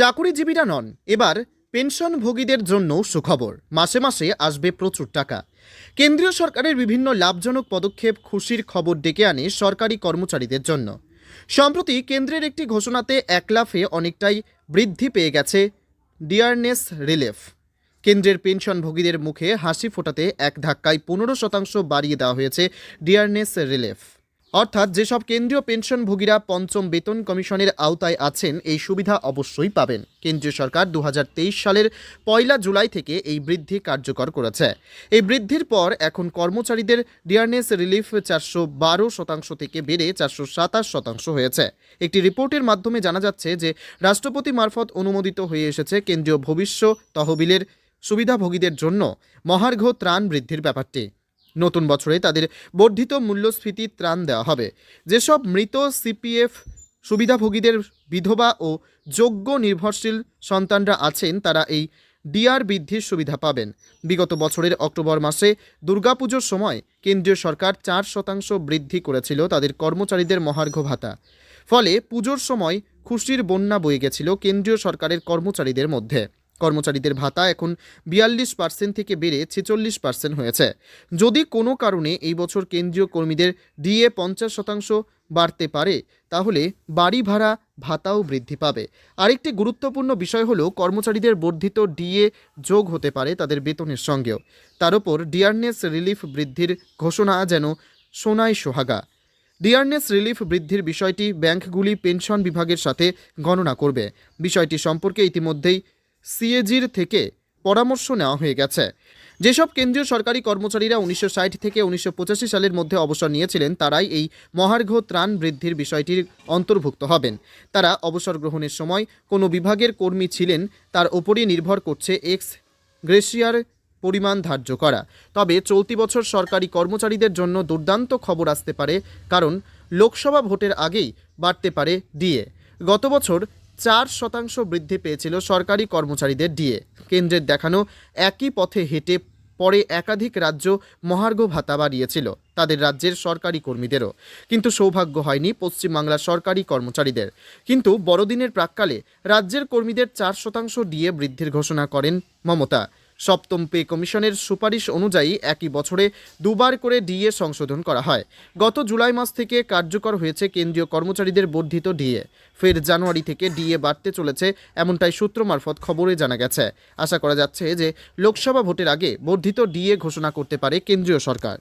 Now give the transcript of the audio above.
চাকুরিজীবীরা নন। এবার পেনশনভোগীদের জন্য সুখবর। মাসে মাসে আসবে প্রচুর টাকা। কেন্দ্রীয় সরকারের বিভিন্ন লাভজনক পদক্ষেপ খুশির খবর ডেকে আনে সরকারি কর্মচারীদের জন্য। সম্প্রতি কেন্দ্রের একটি ঘোষণাতে এক লাফে অনেকটাই বৃদ্ধি পেয়ে গেছে ডিয়ারনেস রিলিফ। কেন্দ্রের পেনশনভোগীদের মুখে হাসি ফোটাতে এক ধাক্কায় পনেরো শতাংশ বাড়িয়ে দেওয়া হয়েছে ডিয়ারনেস রিলিফ। অর্থাৎ যেসব কেন্দ্রীয় পেনশনভোগীরা পঞ্চম বেতন কমিশনের আওতায় আছেন, এই সুবিধা অবশ্যই পাবেন। কেন্দ্রীয় সরকার দু হাজার তেইশ সালের পয়লা জুলাই থেকে এই বৃদ্ধি কার্যকর করেছে। এই বৃদ্ধির পর এখন কর্মচারীদের ডিয়ারনেস রিলিফ চারশো বারো শতাংশ থেকে বেড়ে চারশো সাতাশ শতাংশ হয়েছে। একটি রিপোর্টের মাধ্যমে জানা যাচ্ছে যে, রাষ্ট্রপতি মারফত অনুমোদিত হয়ে এসেছে কেন্দ্রীয় ভবিষ্য তহবিলের সুবিধাভোগীদের জন্য। মহার্ঘ ত্রাণ বৃদ্ধির ব্যাপারটি। নতুন বছরে তাদের বর্ধিত মূল্যস্ফীতি ত্রাণ দেওয়া হবে। যেসব মৃত সিপিএফ সুবিধাভোগীদের বিধবা ও যোগ্য নির্ভরশীল সন্তানরা আছেন, তারা এই ডিআর বৃদ্ধির সুবিধা পাবেন। বিগত বছরের অক্টোবর মাসে দুর্গাপুজোর সময় কেন্দ্রীয় সরকার চার শতাংশ বৃদ্ধি করেছিল তাদের কর্মচারীদের মহার্ঘ ভাতা। ফলে পুজোর সময় খুশির বন্যা বয়ে গেছিল কেন্দ্রীয় সরকারের কর্মচারীদের মধ্যে। কর্মচারীদের ভাতা এখন বিয়াল্লিশ পার্সেন্ট থেকে বেড়ে ছেচল্লিশ পার্সেন্ট হয়েছে। যদি কোনো কারণে এই বছর কেন্দ্রীয় কর্মীদের ডিএ পঞ্চাশ শতাংশ বাড়তে পারে, তাহলে বাড়ি ভাড়া, ভাতাও বৃদ্ধি পাবে। আরেকটি গুরুত্বপূর্ণ বিষয় হলো কর্মচারীদের বর্ধিত ডিএ যোগ হতে পারে তাদের বেতনের সঙ্গেও। তার উপর ডিয়ারনেস রিলিফ বৃদ্ধির ঘোষণা যেন সোনাই সোহাগা। ডিয়ারনেস রিলিফ বৃদ্ধির বিষয়টি ব্যাংকগুলি পেনশন বিভাগের সাথে গণনা করবে। বিষয়টি সম্পর্কে ইতিমধ্যেই সিএজির থেকে পরামর্শ নেওয়া হয়ে গেছে। যেসব কেন্দ্রীয় সরকারি কর্মচারীরা উনিশশো ষাট থেকে উনিশশো পঁচাশি সালের মধ্যে অবসর নিয়েছিলেন, তারাই এই মহার্ঘ ত্রাণ বৃদ্ধির বিষয়টির অন্তর্ভুক্ত হবেন। তারা অবসর গ্রহণের সময় কোনো বিভাগের কর্মী ছিলেন, তার ওপরই নির্ভর করছে এক্স গ্রেশিয়ার পরিমাণ ধার্য করা। তবে চলতি বছর সরকারি কর্মচারীদের জন্য দুর্দান্ত খবর আসতে পারে, কারণ লোকসভা ভোটের আগেই বাড়তে পারে ডিএ। গত বছর চার শতাংশ বৃদ্ধি পেয়েছিল সরকারি কর্মচারীদের ডিএ কেন্দ্রের দেখানো একই পথে হেঁটে পরে একাধিক রাজ্য মহার্ঘ ভাতা বাড়িয়েছিল, তাদের রাজ্যের সরকারি কর্মীদেরও। কিন্তু সৌভাগ্য হয়নি পশ্চিমবাংলার সরকারি কর্মচারীদের। কিন্তু বড়দিনের প্রাককালে রাজ্যের কর্মীদের চার শতাংশ ডিএ বৃদ্ধির ঘোষণা করেন মমতা। সপ্তম পে কমিশনের সুপারিশ অনুযায়ী একই বছরে দুবার করে ডিএ সংশোধন করা হয়। গত জুলাই মাস থেকে কার্যকর হয়েছে কেন্দ্রীয় কর্মচারীদের বর্ধিত ডিএ। ফের জানুয়ারি থেকে ডিএ বাড়তে চলেছে এমনটাই সূত্র মারফত খবরে জানা গেছে। আশা করা যাচ্ছে যে লোকসভা ভোটের আগে বর্ধিত ডিএ ঘোষণা করতে পারে কেন্দ্রীয় সরকার।